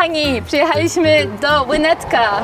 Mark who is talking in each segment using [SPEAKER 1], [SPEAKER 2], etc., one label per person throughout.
[SPEAKER 1] kochani, przyjechaliśmy do Łynetka.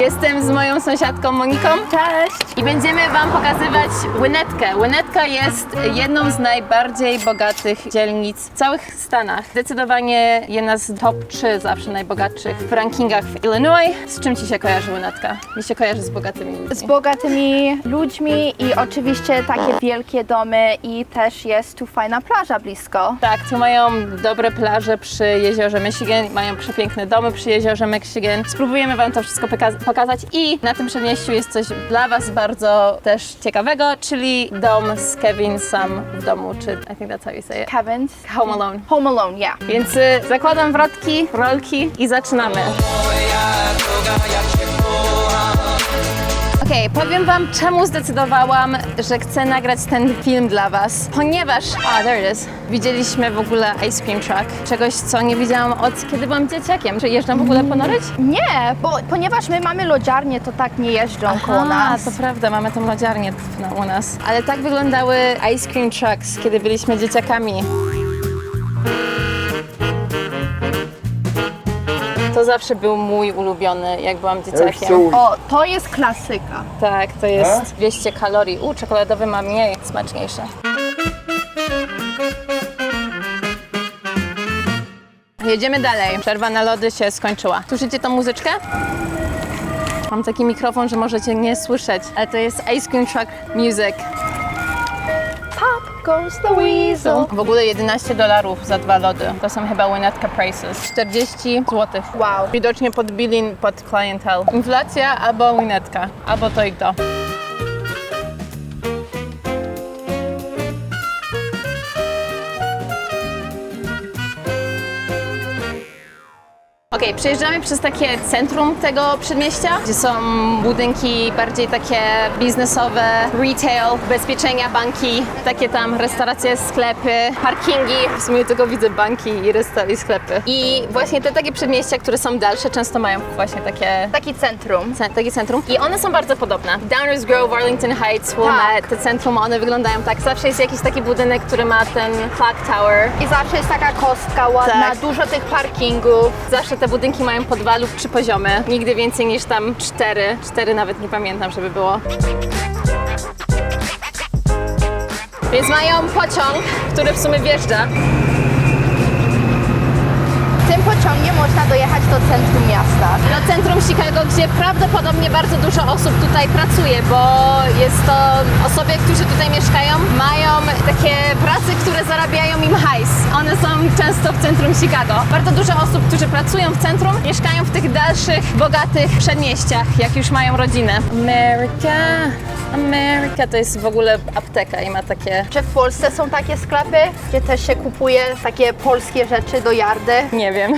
[SPEAKER 1] Jestem z moją sąsiadką Moniką.
[SPEAKER 2] Cześć!
[SPEAKER 1] I będziemy Wam pokazywać Łynetkę. Łynetka jest jedną z najbardziej bogatych dzielnic w całych Stanach. Zdecydowanie jedna z top 3 zawsze najbogatszych w rankingach w Illinois. Z czym Ci się kojarzy Łynetka? Mi się kojarzy z bogatymi ludźmi.
[SPEAKER 2] Z bogatymi ludźmi i oczywiście takie wielkie domy i też jest tu fajna plaża blisko.
[SPEAKER 1] Tak, tu mają dobre plaże przy jeziorze Michigan, mają przepiękne domy przy jeziorze Michigan. Spróbujemy Wam to wszystko poka- pokazać i na tym przedmieściu jest coś dla Was bardzo też ciekawego, czyli dom z Kevin sam w domu, czy I think that's how you say it.
[SPEAKER 2] Kevin's
[SPEAKER 1] Home Alone.
[SPEAKER 2] Home Alone, yeah.
[SPEAKER 1] Więc y, zakładam wrotki, rolki i zaczynamy. Okej, powiem Wam, czemu zdecydowałam, że chcę nagrać ten film dla Was. Ponieważ, a there it is, widzieliśmy w ogóle Ice Cream Truck. Czegoś, co nie widziałam od kiedy byłam dzieciakiem. Czy jeżdżam w ogóle ponoryć?
[SPEAKER 2] Nie, bo ponieważ my mamy lodziarnię, to tak nie jeżdżą koło nas.
[SPEAKER 1] to prawda, mamy tą lodziarnię na- u nas. Ale tak wyglądały Ice Cream Trucks, kiedy byliśmy dzieciakami. To zawsze był mój ulubiony, jak byłam dzieciakiem.
[SPEAKER 2] O, to jest klasyka.
[SPEAKER 1] Tak, to jest 200 kalorii. U, czekoladowy ma mniej, smaczniejsze. Jedziemy dalej. Przerwa na lody się skończyła. Słyszycie tą muzyczkę? Mam taki mikrofon, że możecie nie słyszeć, ale to jest Ice Cream Truck Music.
[SPEAKER 2] Goes the weasel.
[SPEAKER 1] W ogóle 11 dolarów za dwa lody. To są chyba Winnetka Prices. 40 zł.
[SPEAKER 2] Wow.
[SPEAKER 1] Widocznie podbili pod clientele. Inflacja albo Winnetka. Albo to i to. Okej, przejeżdżamy przez takie centrum tego przedmieścia, gdzie są budynki bardziej takie biznesowe, retail, ubezpieczenia, banki, takie tam restauracje, sklepy, parkingi. W sumie tylko widzę banki i restauracje, i sklepy. I właśnie te takie przedmieścia, które są dalsze, często mają właśnie takie
[SPEAKER 2] Taki centrum.
[SPEAKER 1] ce- takie centrum i one są bardzo podobne. Downers Grove, Arlington Heights, Wilmette, te centrum, one wyglądają tak. Zawsze jest jakiś taki budynek, który ma ten clock tower.
[SPEAKER 2] I zawsze jest taka kostka ładna,
[SPEAKER 1] Tak.
[SPEAKER 2] dużo tych parkingów.
[SPEAKER 1] Zawsze te budynki mają po dwa lub trzy poziomy. Nigdy więcej niż tam cztery. Cztery nawet nie pamiętam, żeby było. Więc mają pociąg, który w sumie wjeżdża.
[SPEAKER 2] Tym pociągiem można dojechać do centrum miasta.
[SPEAKER 1] do centrum Chicago, gdzie prawdopodobnie bardzo dużo osób tutaj pracuje, bo to osoby, którzy tutaj mieszkają, mają takie prace, które zarabiają im hajs. One są często w centrum Chicago. Bardzo dużo osób, którzy pracują w centrum, mieszkają w tych dalszych, bogatych przedmieściach, jak już mają rodzinę. America, America to jest w ogóle apteka i ma takie...
[SPEAKER 2] Czy w Polsce są takie sklepy, gdzie też się kupuje takie polskie rzeczy do jardy?
[SPEAKER 1] Nie wiem.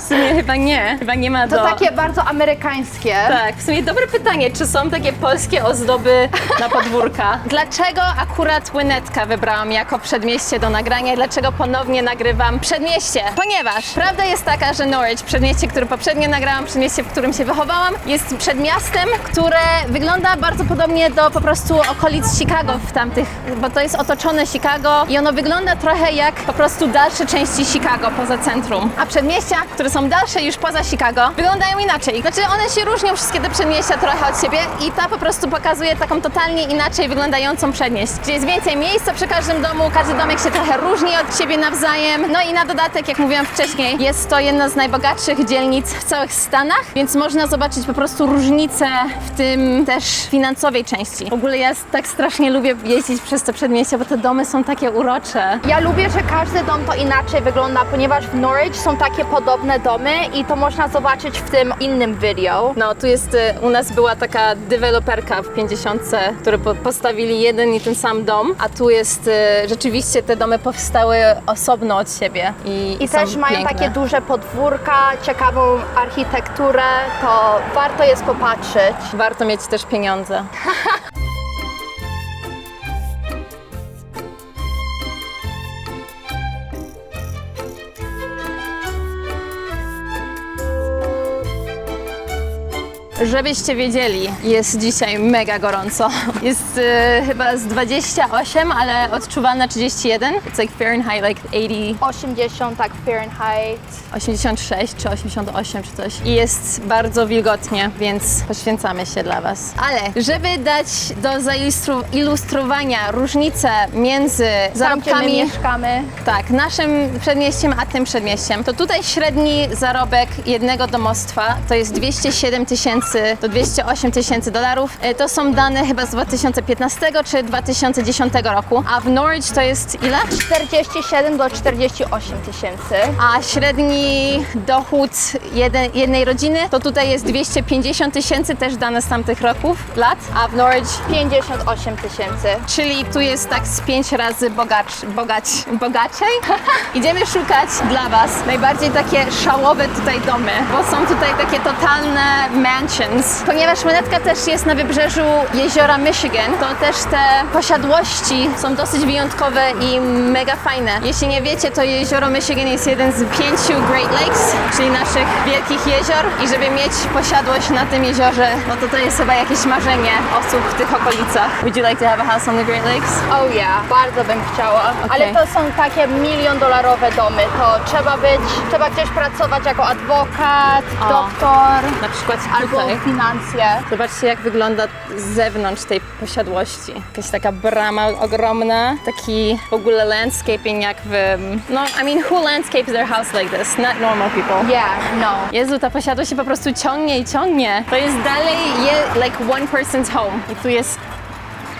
[SPEAKER 1] W sumie chyba nie. Chyba nie ma
[SPEAKER 2] To
[SPEAKER 1] do...
[SPEAKER 2] takie bardzo amerykańskie.
[SPEAKER 1] Tak, w sumie dobre pytanie, czy są takie polskie ozdoby na podwórka? Dlaczego akurat Łynetka wybrałam jako przedmieście do nagrania? Dlaczego ponownie nagrywam przedmieście? Ponieważ prawda jest taka, że Norwich, przedmieście, które poprzednio nagrałam, przedmieście, w którym się wychowałam, jest przedmiastem, które wygląda bardzo podobnie do po prostu okolic Chicago w tamtych, bo to jest otoczone Chicago i ono wygląda trochę jak po prostu dalsze części Chicago poza centrum. A przedmieścia, które są dalsze już poza Chicago, wyglądają inaczej. Znaczy one się różnią wszystkie te przedmieścia trochę od siebie i ta po prostu pokazuje taką totalnie inaczej wyglądającą przedmieść, gdzie jest więcej miejsca przy każdym domu, każdy domek się trochę różni od siebie nawzajem. No i na dodatek, jak mówiłam wcześniej, jest to jedna z najbogatszych dzielnic w całych Stanach, więc można zobaczyć po prostu różnicę w tym też finansowej części. W ogóle ja tak strasznie lubię jeździć przez te przedmieścia, bo te domy są takie urocze.
[SPEAKER 2] Ja lubię, że każdy dom to inaczej wygląda, ponieważ w Norwich są takie podobne domy i to można zobaczyć w tym innym video.
[SPEAKER 1] No, tu jest, y, u nas była taka deweloperka w 50, które po, postawili jeden i ten sam dom, a tu jest, y, rzeczywiście te domy powstały osobno od siebie i,
[SPEAKER 2] I też mają
[SPEAKER 1] piękne.
[SPEAKER 2] takie duże podwórka, ciekawą architekturę, to warto jest popatrzeć.
[SPEAKER 1] Warto mieć też pieniądze. Żebyście wiedzieli, jest dzisiaj mega gorąco. Jest e, chyba z 28, ale odczuwalna 31. It's like Fahrenheit like 80,
[SPEAKER 2] 80 tak Fahrenheit.
[SPEAKER 1] 86 czy 88 czy coś. I jest bardzo wilgotnie, więc poświęcamy się dla Was. Ale żeby dać do zailustrowania różnicę między
[SPEAKER 2] Tam, gdzie my
[SPEAKER 1] zarobkami...
[SPEAKER 2] mieszkamy.
[SPEAKER 1] Tak, naszym przedmieściem, a tym przedmieściem. To tutaj średni zarobek jednego domostwa to jest 207 tysięcy do 208 tysięcy dolarów. E, To są dane chyba z 2015 czy 2010 roku. A w Norwich to jest ile?
[SPEAKER 2] 47 do 48 tysięcy.
[SPEAKER 1] A średni dochód jeden, jednej rodziny to tutaj jest 250 tysięcy, też dane z tamtych roków, lat. A w Norwich
[SPEAKER 2] 58 tysięcy.
[SPEAKER 1] Czyli tu jest tak z pięć razy bogacz, bogacz, bogaciej. Idziemy szukać dla Was najbardziej takie szałowe tutaj domy, bo są tutaj takie totalne mansions. Ponieważ Monetka też jest na wybrzeżu jeziora Michigan, to też te posiadłości są dosyć wyjątkowe i mega fajne. Jeśli nie wiecie, to jezioro Michigan jest jeden z pięciu Great Lakes, czyli naszych wielkich jezior i żeby mieć posiadłość na tym jeziorze, no to to jest chyba jakieś marzenie osób w tych okolicach. Would you like to have a house on the Great Lakes?
[SPEAKER 2] Oh yeah, bardzo bym chciała. Ale to są takie milion dolarowe domy. To trzeba być, trzeba gdzieś pracować jako adwokat,
[SPEAKER 1] O.
[SPEAKER 2] doktor
[SPEAKER 1] Na przykład
[SPEAKER 2] albo finansje.
[SPEAKER 1] Zobaczcie, jak wygląda z zewnątrz tej posiadłości. Jakaś taka brama ogromna, taki w ogóle landscaping jak w... No, I mean, who landscapes their house like this? Not normal people.
[SPEAKER 2] Yeah, no.
[SPEAKER 1] Jezu, ta posiadłość się po prostu ciągnie i ciągnie. To jest dalej je, like one person's home. I tu jest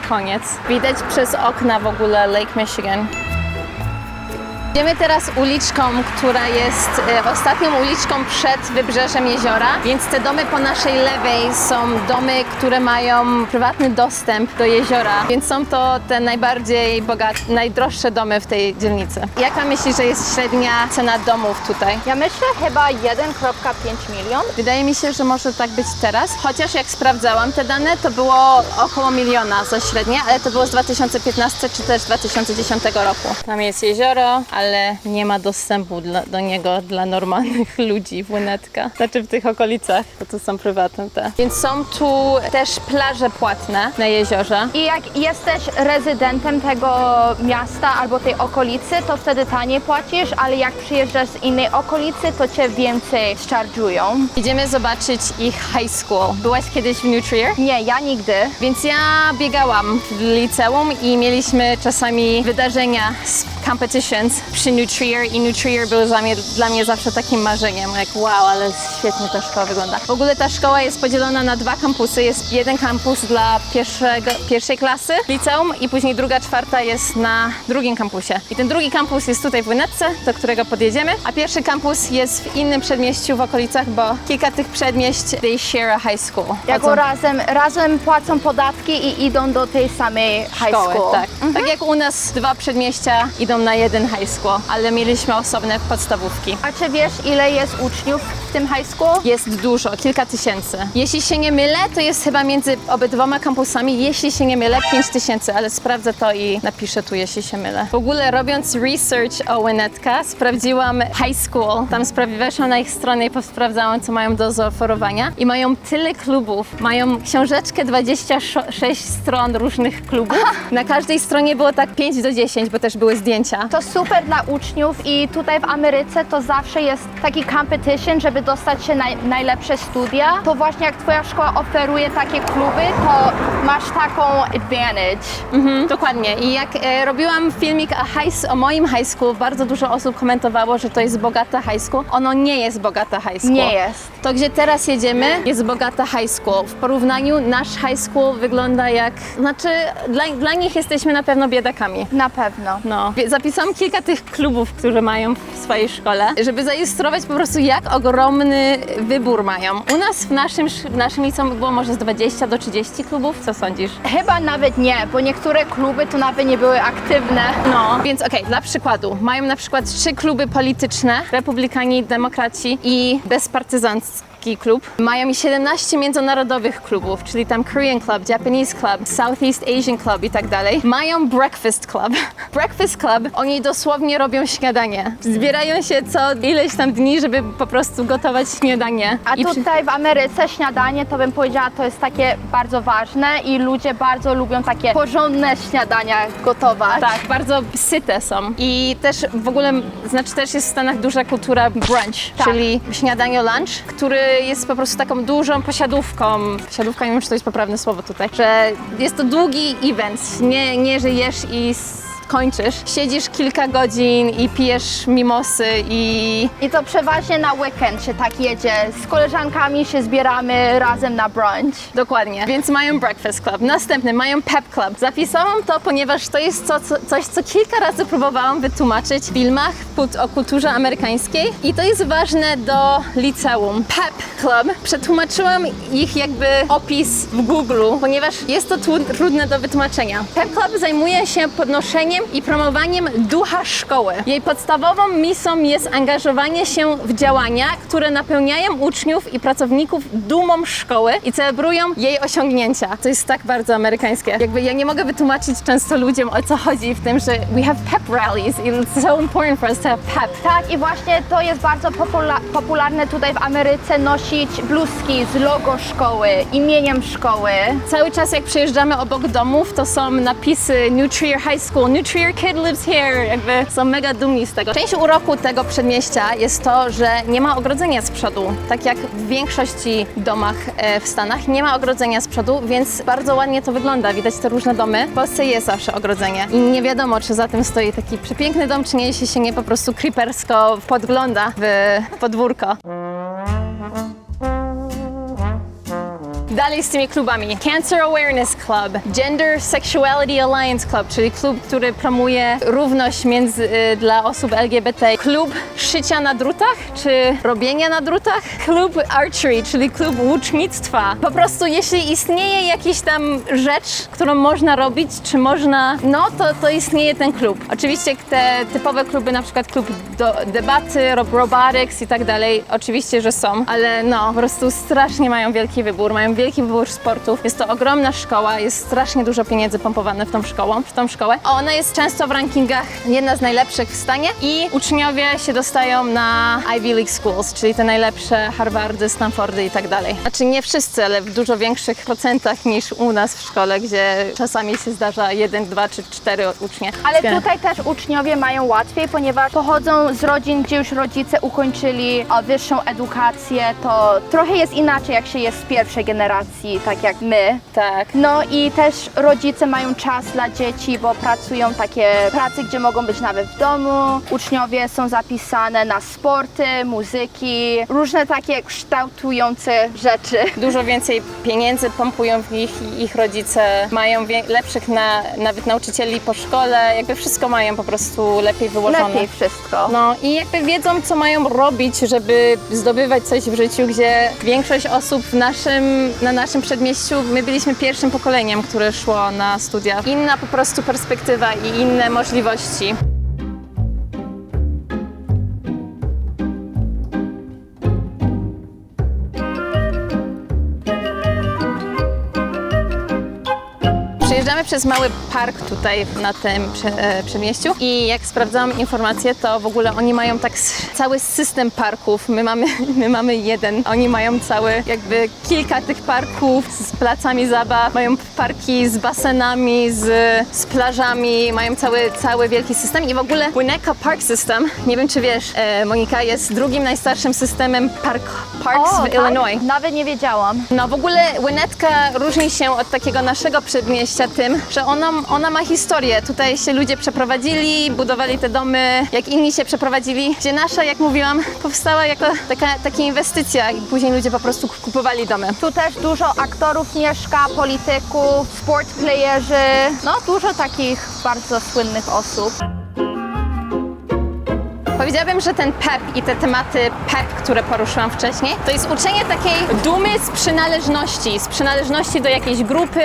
[SPEAKER 1] koniec. Widać przez okna w ogóle Lake Michigan. Idziemy teraz uliczką, która jest e, ostatnią uliczką przed wybrzeżem jeziora, więc te domy po naszej lewej są domy, które mają prywatny dostęp do jeziora, więc są to te najbardziej bogate, najdroższe domy w tej dzielnicy. Jaka myślisz, że jest średnia cena domów tutaj?
[SPEAKER 2] Ja myślę chyba 1,5 milion.
[SPEAKER 1] Wydaje mi się, że może tak być teraz, chociaż jak sprawdzałam te dane, to było około miliona za średnie, ale to było z 2015 czy też 2010 roku. Tam jest jezioro, ale nie ma dostępu dla, do niego dla normalnych ludzi w Łynetka. Znaczy w tych okolicach, bo to są prywatne te. Więc są tu też plaże płatne na jeziorze.
[SPEAKER 2] I jak jesteś rezydentem tego miasta albo tej okolicy, to wtedy taniej płacisz, ale jak przyjeżdżasz z innej okolicy, to cię więcej charge'ują.
[SPEAKER 1] Idziemy zobaczyć ich high school. Byłaś kiedyś w New Trier?
[SPEAKER 2] Nie, ja nigdy.
[SPEAKER 1] Więc ja biegałam w liceum i mieliśmy czasami wydarzenia, s- competitions przy New Trier i New Trier był dla mnie, dla mnie zawsze takim marzeniem, jak wow, ale świetnie ta szkoła wygląda. W ogóle ta szkoła jest podzielona na dwa kampusy. Jest jeden kampus dla pierwszego, pierwszej klasy liceum i później druga, czwarta jest na drugim kampusie. I ten drugi kampus jest tutaj w Łynetce, do którego podjedziemy, a pierwszy kampus jest w innym przedmieściu w okolicach, bo kilka tych przedmieść they share a high school.
[SPEAKER 2] Jako razem, razem płacą podatki i idą do tej samej high
[SPEAKER 1] szkoły,
[SPEAKER 2] school.
[SPEAKER 1] tak. Tak jak u nas dwa przedmieścia idą na jeden high school, ale mieliśmy osobne podstawówki.
[SPEAKER 2] A czy wiesz, ile jest uczniów w tym high school?
[SPEAKER 1] Jest dużo, kilka tysięcy. Jeśli się nie mylę, to jest chyba między obydwoma kampusami, jeśli się nie mylę, 5 tysięcy, ale sprawdzę to i napiszę tu, jeśli się mylę. W ogóle robiąc research o Wynetka, sprawdziłam high school. Tam weszłam na ich stronę i sprawdzałam, co mają do zaoferowania. I mają tyle klubów. Mają książeczkę 26 stron różnych klubów. Na każdej stronie było tak 5 do 10, bo też były zdjęcia.
[SPEAKER 2] To super dla uczniów i tutaj w Ameryce to zawsze jest taki competition, żeby dostać się na najlepsze studia. To właśnie jak twoja szkoła oferuje takie kluby, to masz taką advantage.
[SPEAKER 1] Mhm, dokładnie. I jak e, robiłam filmik o, high, o moim high school, bardzo dużo osób komentowało, że to jest bogata high school. Ono nie jest bogata high school.
[SPEAKER 2] Nie jest.
[SPEAKER 1] To, gdzie teraz jedziemy, jest bogata high school. W porównaniu nasz high school wygląda jak... Znaczy, dla, dla nich jesteśmy na pewno biedakami.
[SPEAKER 2] Na pewno.
[SPEAKER 1] No. Wie- Zapisałam kilka tych klubów, które mają w swojej szkole, żeby zailustrować po prostu, jak ogromny wybór mają. U nas w naszym, sz- w naszym liceum było może z 20 do 30 klubów. Co sądzisz?
[SPEAKER 2] Chyba nawet nie, bo niektóre kluby to nawet nie były aktywne.
[SPEAKER 1] No, więc okej, dla przykładu, mają na przykład trzy kluby polityczne, republikani, demokraci i bezpartyzancki. Azjatycki klub. Mają i 17 międzynarodowych klubów, czyli tam Korean Club, Japanese Club, Southeast Asian Club i tak dalej. Mają Breakfast Club. Breakfast Club, oni dosłownie robią śniadanie. Zbierają się co ileś tam dni, żeby po prostu gotować śniadanie.
[SPEAKER 2] A
[SPEAKER 1] I przy-
[SPEAKER 2] tutaj w Ameryce śniadanie, to bym powiedziała, to jest takie bardzo ważne i ludzie bardzo lubią takie porządne śniadania gotować.
[SPEAKER 1] Tak, bardzo syte są. I też w ogóle, znaczy też jest w Stanach duża kultura brunch,
[SPEAKER 2] Tak.
[SPEAKER 1] czyli śniadanie lunch, który jest po prostu taką dużą posiadówką. Posiadówka, nie wiem, czy to jest poprawne słowo tutaj, że jest to długi event, nie, nie że jesz i kończysz. Siedzisz kilka godzin i pijesz mimosy i
[SPEAKER 2] I to przeważnie na weekend się tak jedzie. Z koleżankami się zbieramy razem na brunch.
[SPEAKER 1] Dokładnie. Więc mają Breakfast Club. Następny mają Pep Club. Zapisałam to, ponieważ to jest co, co, coś, co kilka razy próbowałam wytłumaczyć w filmach o kulturze amerykańskiej i to jest ważne do liceum. Pep Club. Przetłumaczyłam ich jakby opis w Google, ponieważ jest to trudne do wytłumaczenia. Pep Club zajmuje się podnoszeniem i promowaniem ducha szkoły. Jej podstawową misją jest angażowanie się w działania, które napełniają uczniów i pracowników dumą szkoły i celebrują jej osiągnięcia. To jest tak bardzo amerykańskie. Jakby ja nie mogę wytłumaczyć często ludziom o co chodzi w tym, że we have pep rallies i it's so important for us to have pep.
[SPEAKER 2] Tak, i właśnie to jest bardzo popula- popularne tutaj w Ameryce nosić bluzki z logo szkoły, imieniem szkoły.
[SPEAKER 1] Cały czas jak przejeżdżamy obok domów, to są napisy New Trier High School, New Trier Kid lives here, jakby są mega dumni z tego. Część uroku tego przedmieścia jest to, że nie ma ogrodzenia z przodu. Tak jak w większości domach e, w Stanach nie ma ogrodzenia z przodu, więc bardzo ładnie to wygląda. Widać te różne domy. W Polsce jest zawsze ogrodzenie i nie wiadomo, czy za tym stoi taki przepiękny dom, czy nie, jeśli się nie po prostu creepersko podgląda w podwórko. Dalej z tymi klubami. Cancer Awareness Club, Gender Sexuality Alliance Club, czyli klub, który promuje równość między, y, dla osób LGBT. Klub szycia na drutach, czy robienia na drutach. Klub Archery, czyli klub łucznictwa. Po prostu jeśli istnieje jakaś tam rzecz, którą można robić, czy można, no to, to istnieje ten klub. Oczywiście te typowe kluby, na przykład klub do debaty, ro- robotics i tak dalej, oczywiście, że są, ale no, po prostu strasznie mają wielki wybór, mają wielki wybór sportów. Jest to ogromna szkoła, jest strasznie dużo pieniędzy pompowane w tą szkołę, w tą szkołę. Ona jest często w rankingach jedna z najlepszych w stanie i uczniowie się dostają na Ivy League Schools, czyli te najlepsze Harvardy, Stanfordy i tak dalej. Znaczy nie wszyscy, ale w dużo większych procentach niż u nas w szkole, gdzie czasami się zdarza jeden, dwa czy cztery ucznie.
[SPEAKER 2] Ale tutaj też uczniowie mają łatwiej, ponieważ pochodzą z rodzin, gdzie już rodzice ukończyli wyższą edukację, to trochę jest inaczej, jak się jest z pierwszej generacji, tak jak my.
[SPEAKER 1] Tak.
[SPEAKER 2] No i też rodzice mają czas dla dzieci, bo pracują takie prace, gdzie mogą być nawet w domu. Uczniowie są zapisane na sporty, muzyki, różne takie kształtujące rzeczy.
[SPEAKER 1] Dużo więcej pieniędzy pompują w nich i ich rodzice mają lepszych na, nawet nauczycieli po szkole, jakby wszystko mają po prostu lepiej wyłożone.
[SPEAKER 2] Lepiej wszystko.
[SPEAKER 1] No i jakby wiedzą, co mają robić, żeby zdobywać coś w życiu, gdzie większość osób w naszym, na naszym przedmieściu, my byliśmy pierwszym pokoleniem, które szło na studia. Inna po prostu perspektywa i inne możliwości. Przez mały park tutaj na tym prze, e, przedmieściu i jak sprawdzałam informacje, to w ogóle oni mają tak cały system parków. My mamy, my mamy jeden, oni mają cały jakby kilka tych parków z placami zabaw, mają parki z basenami, z, z plażami, mają cały, cały wielki system i w ogóle Winnetka Park System, nie wiem czy wiesz, e, Monika, jest drugim najstarszym systemem park, parks w
[SPEAKER 2] tak?
[SPEAKER 1] Illinois.
[SPEAKER 2] Nawet nie wiedziałam.
[SPEAKER 1] No w ogóle Łynetka różni się od takiego naszego przedmieścia tym, że ona, ona ma historię. Tutaj się ludzie przeprowadzili, budowali te domy, jak inni się przeprowadzili. Gdzie nasza, jak mówiłam, powstała jako taka, taka inwestycja i później ludzie po prostu kupowali domy.
[SPEAKER 2] Tu też dużo aktorów mieszka, polityków, sportplayerzy, no dużo takich bardzo słynnych osób.
[SPEAKER 1] Powiedziałabym, że ten PEP i te tematy PEP, które poruszyłam wcześniej, to jest uczenie takiej dumy z przynależności, z przynależności do jakiejś grupy,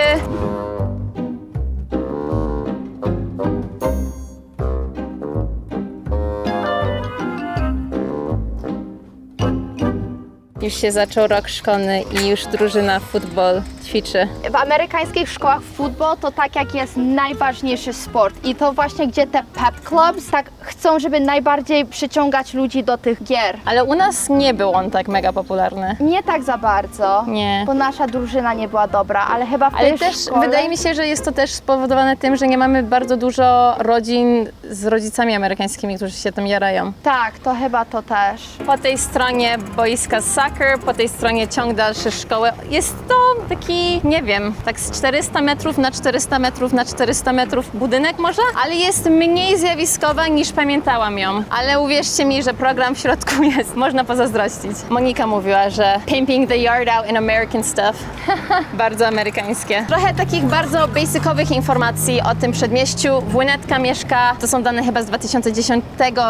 [SPEAKER 1] Już się zaczął rok szkolny i już drużyna futbol ćwiczy.
[SPEAKER 2] W amerykańskich szkołach futbol to tak jak jest najważniejszy sport i to właśnie gdzie te pep clubs tak chcą, żeby najbardziej przyciągać ludzi do tych gier.
[SPEAKER 1] Ale u nas nie był on tak mega popularny.
[SPEAKER 2] Nie tak za bardzo,
[SPEAKER 1] Nie.
[SPEAKER 2] bo nasza drużyna nie była dobra, ale chyba w
[SPEAKER 1] Ale
[SPEAKER 2] tej
[SPEAKER 1] też
[SPEAKER 2] szkole...
[SPEAKER 1] wydaje mi się, że jest to też spowodowane tym, że nie mamy bardzo dużo rodzin z rodzicami amerykańskimi, którzy się tym jarają.
[SPEAKER 2] Tak, to chyba to też.
[SPEAKER 1] Po tej stronie boiska soccer, po tej stronie ciąg dalszy szkoły. Jest to taki, nie wiem, tak z 400 metrów na 400 metrów na 400 metrów budynek może, ale jest mniej zjawiskowa niż pamiętałam ją. Ale uwierzcie mi, że program w środku jest, można pozazdrościć. Monika mówiła, że pimping the yard out in American stuff. bardzo amerykańskie. Trochę takich bardzo basicowych informacji o tym przedmieściu. Włynetka mieszka, to są dane chyba z 2010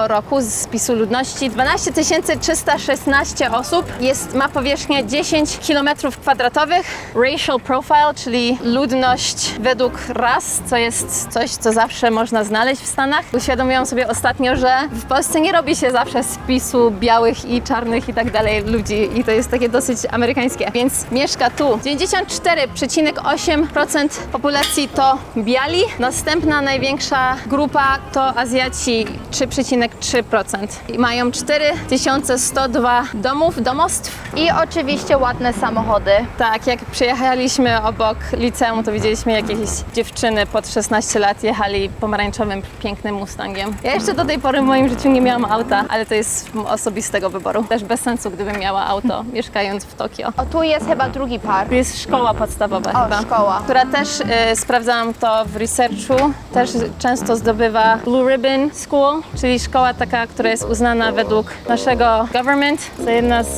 [SPEAKER 1] roku z spisu ludności, 12 316 osób. Jest, ma powierzchnię 10 km kwadratowych. Racial profile, czyli ludność według ras, co jest coś, co zawsze można znaleźć w Stanach. Uświadomiłam sobie ostatnio, że w Polsce nie robi się zawsze spisu białych i czarnych i tak dalej ludzi i to jest takie dosyć amerykańskie. Więc mieszka tu 94,8% populacji to biali. Następna największa grupa to Azjaci 3,3%. I mają 4102 domów, domostw.
[SPEAKER 2] I oczywiście ładne samochody.
[SPEAKER 1] Tak, jak przyjechaliśmy obok liceum, to widzieliśmy jakieś dziewczyny pod 16 lat jechali pomarańczowym, pięknym Mustangiem. Ja jeszcze do tej pory w moim życiu nie miałam auta, ale to jest osobistego wyboru. Też bez sensu, gdybym miała auto, mieszkając w Tokio.
[SPEAKER 2] O, tu jest chyba drugi park.
[SPEAKER 1] Tu jest szkoła podstawowa
[SPEAKER 2] O,
[SPEAKER 1] chyba.
[SPEAKER 2] szkoła.
[SPEAKER 1] Która też y, sprawdzałam to w researchu, też często zdobywa Blue Ribbon School, czyli szkoła taka, która jest uznana według naszego government za jedna z,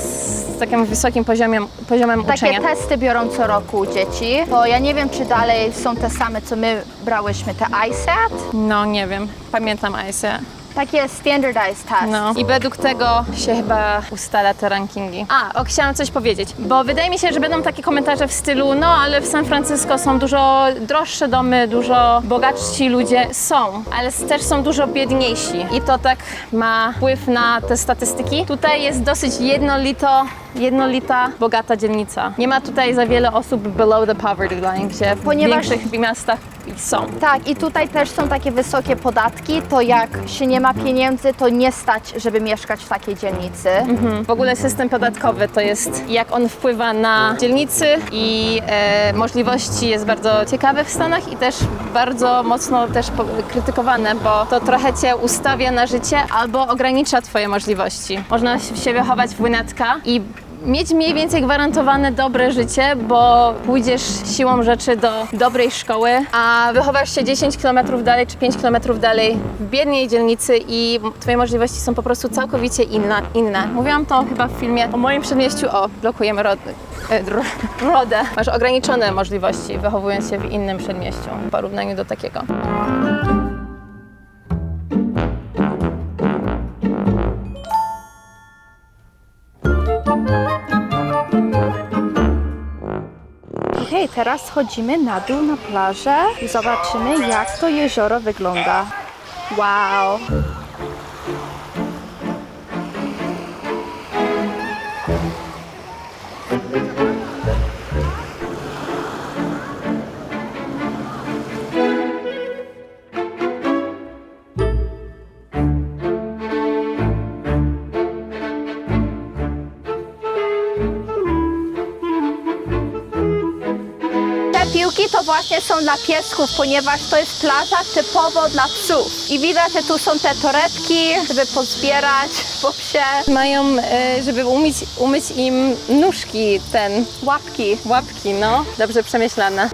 [SPEAKER 1] z takim wysokim poziomem, poziomem
[SPEAKER 2] Takie
[SPEAKER 1] uczenia.
[SPEAKER 2] testy biorą co roku dzieci. To ja nie wiem, czy dalej są te same, co my brałyśmy, te ISAT.
[SPEAKER 1] No nie wiem, pamiętam ISA.
[SPEAKER 2] Takie standardized test.
[SPEAKER 1] No. I według tego się chyba ustala te rankingi. A, o, chciałam coś powiedzieć, bo wydaje mi się, że będą takie komentarze w stylu, no ale w San Francisco są dużo droższe domy, dużo bogatsi ludzie. Są, ale też są dużo biedniejsi. I to tak ma wpływ na te statystyki. Tutaj jest dosyć jednolito, jednolita, bogata dzielnica. Nie ma tutaj za wiele osób below the poverty line, gdzie w
[SPEAKER 2] Ponieważ-
[SPEAKER 1] większych miastach są.
[SPEAKER 2] Tak, i tutaj też są takie wysokie podatki, to jak się nie ma pieniędzy, to nie stać, żeby mieszkać w takiej dzielnicy.
[SPEAKER 1] W ogóle system podatkowy to jest, jak on wpływa na dzielnicy i e, możliwości jest bardzo ciekawy w Stanach i też bardzo mocno też po- krytykowane, bo to trochę cię ustawia na życie albo ogranicza twoje możliwości. Można się wychować w łynetka i mieć mniej więcej gwarantowane dobre życie, bo pójdziesz siłą rzeczy do dobrej szkoły, a wychowasz się 10 km dalej czy 5 km dalej w biednej dzielnicy i twoje możliwości są po prostu całkowicie inna, inne. Mówiłam to chyba w filmie o moim przedmieściu, o, blokujemy rod, e, rodę. Masz ograniczone możliwości wychowując się w innym przedmieściu w porównaniu do takiego.
[SPEAKER 2] Teraz schodzimy na dół na plażę i zobaczymy, jak to jezioro wygląda. Wow! Piłki to właśnie są dla piesków, ponieważ to jest plaża typowo dla psów. I widać, że tu są te torebki, żeby pozbierać po psie
[SPEAKER 1] Mają, e, żeby umyć, umyć im nóżki, ten,
[SPEAKER 2] łapki.
[SPEAKER 1] Łapki, no. Dobrze przemyślane.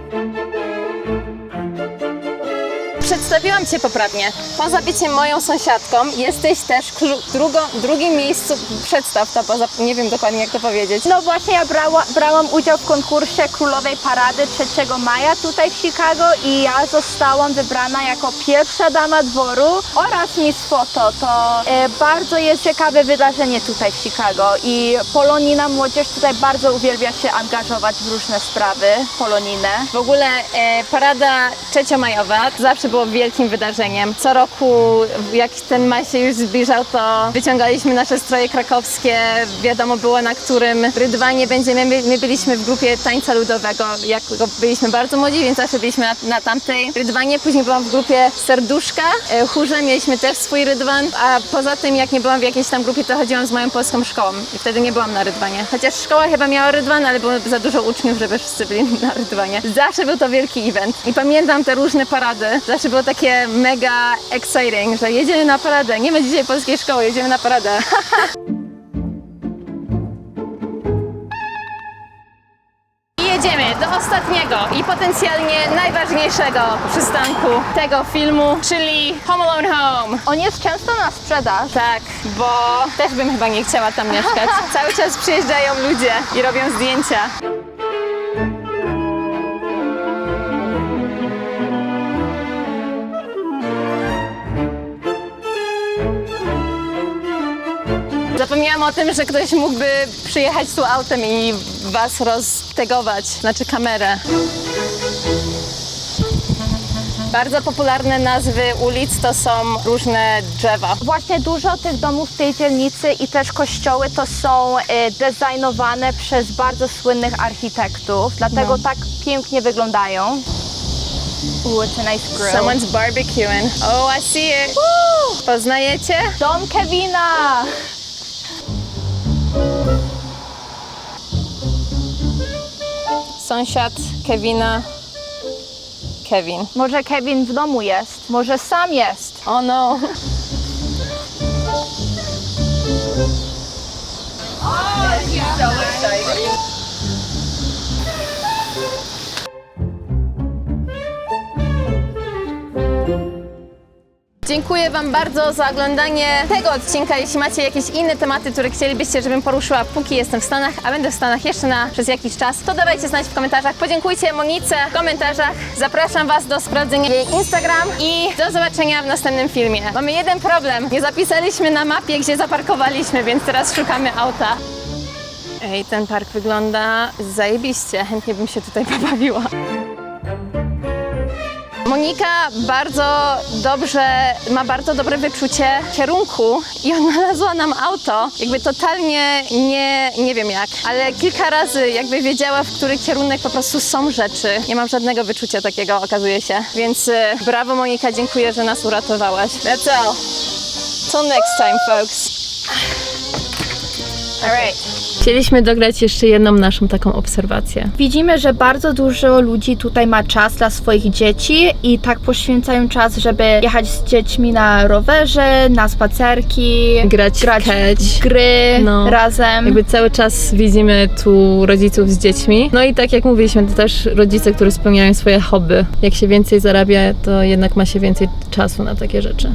[SPEAKER 1] Przedstawiłam Cię poprawnie. Poza byciem moją sąsiadką, jesteś też klu- drugo, drugim miejscu. Przedstaw to, poza, nie wiem dokładnie jak to powiedzieć.
[SPEAKER 2] No właśnie ja brała, brałam udział w konkursie Królowej Parady 3 maja tutaj w Chicago i ja zostałam wybrana jako pierwsza dama dworu oraz Miss Foto. To e, bardzo jest ciekawe wydarzenie tutaj w Chicago i polonijna młodzież tutaj bardzo uwielbia się angażować w różne sprawy polonijne.
[SPEAKER 1] W ogóle e, parada trzeciomajowa zawsze było w wielkim wydarzeniem. Co roku, jak ten maj się już zbliżał, to wyciągaliśmy nasze stroje krakowskie. Wiadomo było, na którym rydwanie będziemy. My, my byliśmy w grupie tańca ludowego, jak byliśmy bardzo młodzi, więc zawsze byliśmy na, na tamtej rydwanie. Później byłam w grupie serduszka, e, chórze, mieliśmy też swój rydwan, a poza tym, jak nie byłam w jakiejś tam grupie, to chodziłam z moją polską szkołą i wtedy nie byłam na rydwanie. Chociaż szkoła chyba miała rydwan, ale było za dużo uczniów, żeby wszyscy byli na rydwanie. Zawsze był to wielki event i pamiętam te różne parady. Zawsze było takie mega exciting, że jedziemy na paradę. Nie ma dzisiaj polskiej szkoły, jedziemy na paradę. I jedziemy do ostatniego i potencjalnie najważniejszego przystanku tego filmu, czyli Home Alone Home.
[SPEAKER 2] On jest często na sprzedaż.
[SPEAKER 1] Tak, bo też bym chyba nie chciała tam mieszkać. Cały czas przyjeżdżają ludzie i robią zdjęcia. Zapomniałam o tym, że ktoś mógłby przyjechać tu autem i was roztegować, znaczy kamerę. Bardzo popularne nazwy ulic to są różne drzewa.
[SPEAKER 2] Właśnie dużo tych domów w tej dzielnicy i też kościoły to są e, designowane przez bardzo słynnych architektów, dlatego
[SPEAKER 1] No.
[SPEAKER 2] tak pięknie wyglądają. Ooh, it's a nice grill.
[SPEAKER 1] Someone's barbecuing. Oh, I see it. Poznajecie?
[SPEAKER 2] Dom Kevina!
[SPEAKER 1] Sąsiad Kevina. Kevin.
[SPEAKER 2] Może Kevin w domu jest, może sam jest.
[SPEAKER 1] Oh no. Dziękuję Wam bardzo za oglądanie tego odcinka. Jeśli macie jakieś inne tematy, które chcielibyście, żebym poruszyła, póki jestem w Stanach, a będę w Stanach jeszcze na przez jakiś czas, to dawajcie znać w komentarzach. Podziękujcie Monice w komentarzach. Zapraszam Was do sprawdzenia jej Instagram i do zobaczenia w następnym filmie. Mamy jeden problem. Nie zapisaliśmy na mapie, gdzie zaparkowaliśmy, więc teraz szukamy auta. Ej, ten park wygląda zajebiście. Chętnie bym się tutaj pobawiła. Monika bardzo dobrze, ma bardzo dobre wyczucie kierunku i odnalazła nam auto. Jakby totalnie nie, nie wiem jak, ale kilka razy jakby wiedziała, w który kierunek po prostu są rzeczy. Nie mam żadnego wyczucia takiego, okazuje się. Więc y, brawo Monika, dziękuję, że nas uratowałaś. That's all. Till next time, folks. Chcieliśmy dograć jeszcze jedną naszą taką obserwację.
[SPEAKER 2] Widzimy, że bardzo dużo ludzi tutaj ma czas dla swoich dzieci i tak poświęcają czas, żeby jechać z dziećmi na rowerze, na spacerki,
[SPEAKER 1] Grać,
[SPEAKER 2] grać
[SPEAKER 1] w catch.
[SPEAKER 2] gry
[SPEAKER 1] No.
[SPEAKER 2] razem.
[SPEAKER 1] Jakby cały czas widzimy tu rodziców z dziećmi. No i tak jak mówiliśmy, to też rodzice, którzy spełniają swoje hobby. Jak się więcej zarabia, to jednak ma się więcej czasu na takie rzeczy.